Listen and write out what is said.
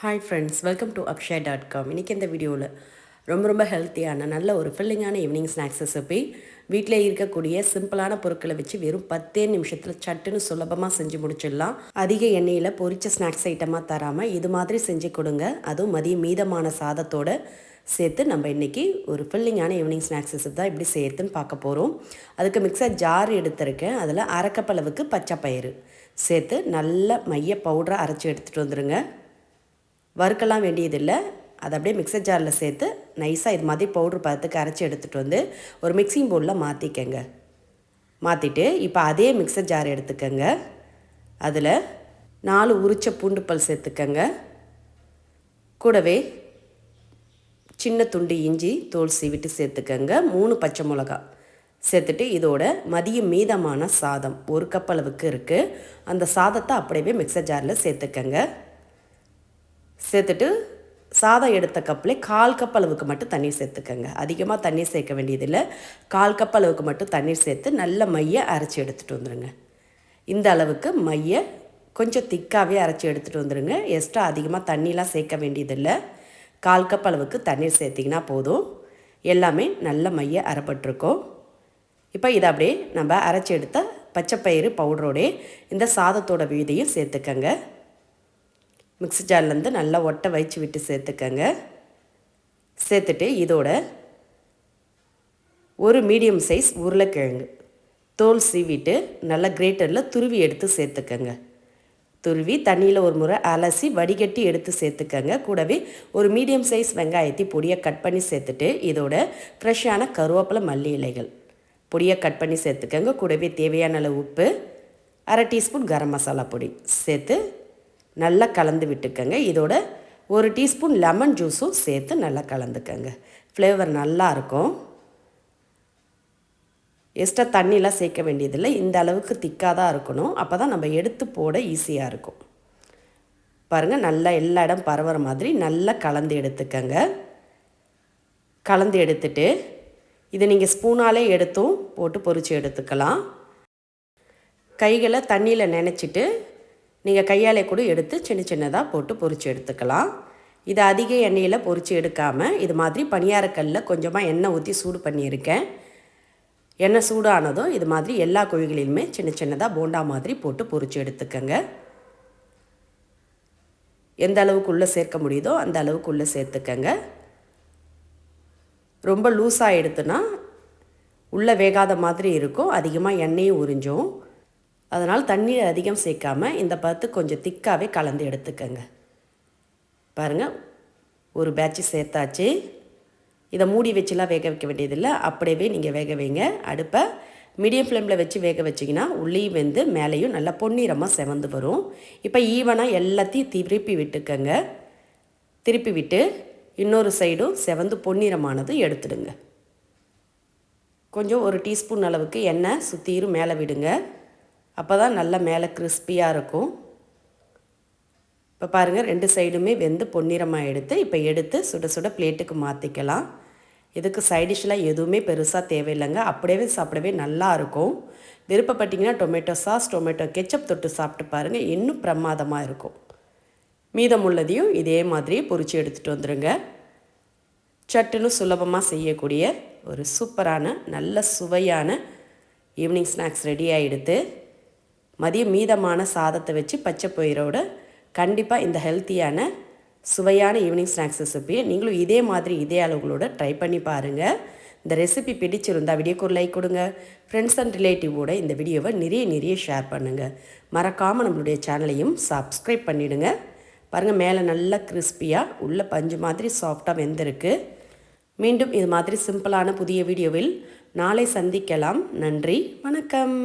Hi friends welcome to Akshaya dot com இன்றைக்கி இந்த வீடியோவில் ரொம்ப ரொம்ப ஹெல்த்தியான நல்ல ஒரு ஃபில்லிங்கான ஈவினிங் ஸ்நாக்ஸ் ரெசிபி வீட்டில் இருக்கக்கூடிய சிம்பிளான பொருட்களை வச்சு வெறும் பத்தே நிமிஷத்தில் சட்டுன்னு சுலபமாக செஞ்சு முடிச்சிடலாம். அதிக எண்ணெயில் பொரிச்ச ஸ்நாக்ஸ் ஐட்டமாக தராமல் இது மாதிரி செஞ்சு கொடுங்க. அதுவும் மதியம் மீதமான சாதத்தோட சேர்த்து நம்ம இன்றைக்கி ஒரு ஃபில்லிங்கான ஈவினிங் ஸ்நாக்ஸ் ரெசிபி தான் எப்படி சேர்த்துன்னு பார்க்க போகிறோம் அதுக்கு மிக்சர் ஜார் எடுத்திருக்கேன். அதில் அரைக்கப்பளவுக்கு பச்சை பயிறு சேர்த்து நல்ல மைய பவுடரை அரைச்சி எடுத்துகிட்டு வந்துடுங்க வறுக்கலாம் வேண்டியதில்லை. அதை அப்படியே மிக்சர் ஜாரில் சேர்த்து நைஸாக இது மாதிரி பவுட்ரு பார்த்துக்கு அரைச்சி எடுத்துகிட்டு வந்து ஒரு மிக்சிங் பவுலில் மாற்றிக்கங்க மாற்றிட்டு இப்போ அதே மிக்சர் ஜார் எடுத்துக்கங்க. அதில் நாலு உரிச்ச பூண்டு பல் சேர்த்துக்கங்க. கூடவே சின்ன துண்டு இஞ்சி தோல் சீவிட்டு சேர்த்துக்கங்க. மூணு பச்சை மிளகா சேர்த்துட்டு இதோட மதியம் மீதமான சாதம் ஒரு கப் அளவுக்கு இருக்குது அந்த சாதத்தை அப்படியே மிக்சர் ஜாரில் சேர்த்துக்கங்க. சேர்த்துட்டு சாதம் எடுத்த கப்பில் கால் கப் அளவுக்கு மட்டும் தண்ணீர் சேர்த்துக்கங்க. அதிகமாக தண்ணீர் சேர்க்க வேண்டியதில்லை. கால் கப் அளவுக்கு மட்டும் தண்ணீர் சேர்த்து நல்ல மைய அரைச்சி எடுத்துகிட்டு வந்துடுங்க இந்த அளவுக்கு மையை கொஞ்சம் திக்காகவே அரைச்சி எடுத்துகிட்டு வந்துடுங்க எக்ஸ்ட்ரா அதிகமாக தண்ணிலாம் சேர்க்க வேண்டியதில்லை. கால் கப் அளவுக்கு தண்ணீர் சேர்த்திங்கன்னா போதும். எல்லாமே நல்ல மைய அரைப்பட்டிருக்கோம். இப்போ இதை அப்படியே நம்ம அரைச்சி எடுத்த பச்சைப்பயிறு பவுடரோடே இந்த சாதத்தோட வீதையும் சேர்த்துக்கங்க. மிக்ஸி ஜார்லேருந்து நல்லா ஒட்டை வச்சு விட்டு சேர்த்துக்கங்க. சேர்த்துட்டு இதோட ஒரு மீடியம் சைஸ் உருளைக்கிழங்கு. தோல் சீவிட்டு நல்லா கிரேட்டரில் துருவி எடுத்து சேர்த்துக்கங்க. துருவி தண்ணியில் ஒரு முறை அலசி வடிகட்டி எடுத்து சேர்த்துக்கங்க. கூடவே ஒரு மீடியம் சைஸ் வெங்காயத்தை பொடியை கட் பண்ணி சேர்த்துட்டு இதோட ஃப்ரெஷ்ஷான கருவேப்பிலை மல்லி இலைகள் பொடியை கட் பண்ணி சேர்த்துக்கங்க. கூடவே தேவையான அளவு உப்பு அரை டீஸ்பூன் கரம் மசாலா பொடி சேர்த்து நல்லா கலந்து விட்டுக்கங்க. இதோட ஒரு டீஸ்பூன் லெமன் ஜூஸும் சேர்த்து நல்லா கலந்துக்கங்க. ஃப்ளேவர் நல்லாயிருக்கும் எக்ஸ்ட்ரா தண்ணிலாம் சேர்க்க வேண்டியதில்லை. இந்த அளவுக்கு திக்காக தான் இருக்கணும். அப்போ தான் நம்ம எடுத்து போட ஈஸியாக இருக்கும். பாருங்கள் நல்லா எல்லா இடம் பரவுற மாதிரி நல்லா கலந்து எடுத்துக்கங்க. கலந்து எடுத்துட்டு இதை நீங்கள் ஸ்பூனாலே எடுத்தும் போட்டு பொறிச்சு எடுத்துக்கலாம். கைகளை தண்ணியில் நினச்சிட்டு நீங்கள் கையாலே கூட எடுத்து சின்ன சின்னதாக போட்டு பொறிச்சு எடுத்துக்கலாம். இது அதிக எண்ணெயில் பொறிச்சு எடுக்காமல் இது மாதிரி பணியாரக்கல்லில் கொஞ்சமாக எண்ணெய் ஊற்றி சூடு பண்ணியிருக்கேன். எண்ணெய் சூடானதும் இது மாதிரி எல்லா குழிகளிலுமே சின்ன சின்னதாக போண்டா மாதிரி போட்டு பொறிச்சு எடுத்துக்கோங்க. எந்த அளவுக்குள்ளே சேர்க்க முடியுதோ அந்த அளவுக்குள்ளே சேர்த்துக்கங்க. ரொம்ப லூஸாக எடுத்துனா உள்ளே வேகாத மாதிரி இருக்கும். அதிகமாக எண்ணெயும் உறிஞ்சும். அதனால் தண்ணீர் அதிகம் சேர்க்காம இந்த பருத்து கொஞ்சம் திக்காகவே கலந்து எடுத்துக்கோங்க. பாருங்கள் ஒரு பேட்ச் சேர்த்தாச்சு. இதை மூடி வச்சுலாம் வேக வைக்க வேண்டியதில்லை. அப்படியே நீங்கள் வேக வைங்க. அடுப்பை மீடியம் ஃப்ளேமில் வச்சு வேக வச்சிங்கன்னா உள்ளேயும் வெந்து மேலேயும் நல்லா பொன்னிறமாக செவந்து வரும். இப்போ ஈவனாக எல்லாத்தையும் திருப்பி விட்டுக்கங்க. திருப்பி விட்டு இன்னொரு சைடும் செவந்து பொன்னிறமானது எடுத்துடுங்க. கொஞ்சம் ஒரு டீஸ்பூன் அளவுக்கு எண்ணெய் சுற்றிரும் மேலே விடுங்க. அப்போ தான் நல்லா மேலே கிறிஸ்பியாக இருக்கும். இப்போ பாருங்கள் ரெண்டு சைடுமே வெந்து பொன்னிறமாக எடுத்து இப்போ எடுத்து சுட சுட பிளேட்டுக்கு மாற்றிக்கலாம் இதுக்கு சைடிஷ்லாம் எதுவுமே பெருசாக தேவையில்லைங்க. அப்படியே சாப்பிடவே நல்லா இருக்கும். விருப்பப்பட்டிங்கன்னா டொமேட்டோ சாஸ் டொமேட்டோ கெச்சப் தொட்டு சாப்பிட்டு பாருங்கள் இன்னும் பிரமாதமாக இருக்கும். மீதமுள்ளதையும் இதே மாதிரி பொறிச்சு எடுத்துகிட்டு வந்துடுங்க சட்டுன்னு சுலபமாக செய்யக்கூடிய ஒரு சூப்பரான நல்ல சுவையான ஈவினிங் ஸ்நாக்ஸ் ரெடி ஆகிடுது மதியம் மீதமான சாதத்தை வச்சு பச்சை பயிரோட கண்டிப்பாக இந்த ஹெல்த்தியான சுவையான ஈவினிங் ஸ்நாக்ஸ் ரெசிபியை நீங்களும் இதே மாதிரி இதே அளவுகளோட ட்ரை பண்ணி பாருங்கள் இந்த ரெசிபி பிடிச்சிருந்தா வீடியோக்கு ஒரு லைக் கொடுங்க. ஃப்ரெண்ட்ஸ் அண்ட் ரிலேட்டிவோட இந்த வீடியோவை நிறைய நிறைய ஷேர் பண்ணுங்கள் மறக்காமல் நம்மளுடைய சேனலையும் சப்ஸ்கிரைப் பண்ணிவிடுங்க பாருங்கள் மேலே நல்லா கிறிஸ்பியாக உள்ள பஞ்சு மாதிரி சாஃப்டாக வெந்திருக்கு. மீண்டும் இது மாதிரி சிம்பிளான புதிய வீடியோவில் நாளை சந்திக்கலாம். நன்றி வணக்கம்.